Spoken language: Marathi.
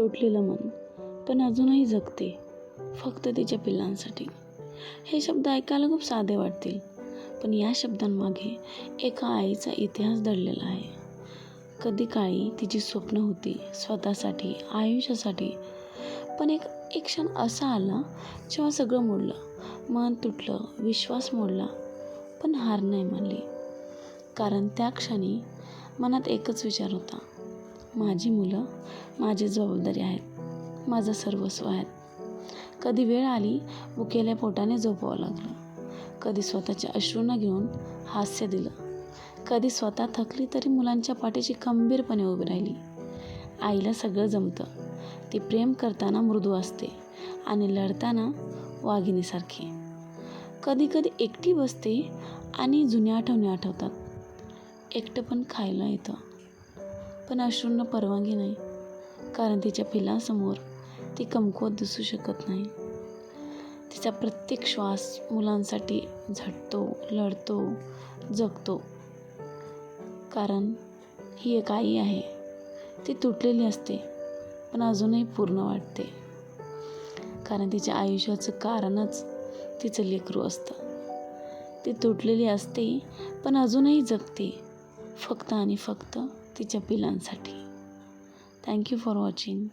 तुटलेलं मन पण अजूनही जगते फक्त तिच्या पिल्लांसाठी. हे शब्द ऐकायला खूप साधे वाटतील पण या शब्दांमागे एका आईचा इतिहास दडलेला आहे. कधी काळी तिची स्वप्न होती स्वतःसाठी आयुष्यासाठी पण एक एक क्षण असा आला जेव्हा सगळं मोडलं मन तुटलं विश्वास मोडला पण हार नाही मानली. कारण त्या क्षणी मनात एकच विचार होता माझी मुलं माझी जबाबदारी आहेत. माझं सर्वस्व आहेत. कधी वेळ आली भुकेल्या पोटाने झोपावं लागलं. कधी स्वतःच्या अश्रूंना घेऊन हास्य दिलं. कधी स्वतः थकली तरी मुलांच्या पाठीशी खंबीरपणे उभी राहिली. आईला सगळं जमतं. ती प्रेम करताना मृदू असते आणि लढताना वाघिणीसारखी. कधी कधी एकटी बसते आणि जुन्या आठवणी आठवतात. एकटं पण खायला येतं. पण अश्रूंना परवानगी नाही कारण तिच्या पिलासमोर ती कमकुवत दिसू शकत नाही. तिचा प्रत्येक श्वास मुलांसाठी झटतो लढतो जगतो. कारण ही एक आई आहे. ती तुटलेली असते पण अजूनही पूर्ण वाटते. कारण तिच्या आयुष्याचं कारणच तिचं लेकरू असतं. ती तुटलेली असते पण अजूनही जगते फक्त आणि फक्त तिच्या पिलांसाठी. Thank you for watching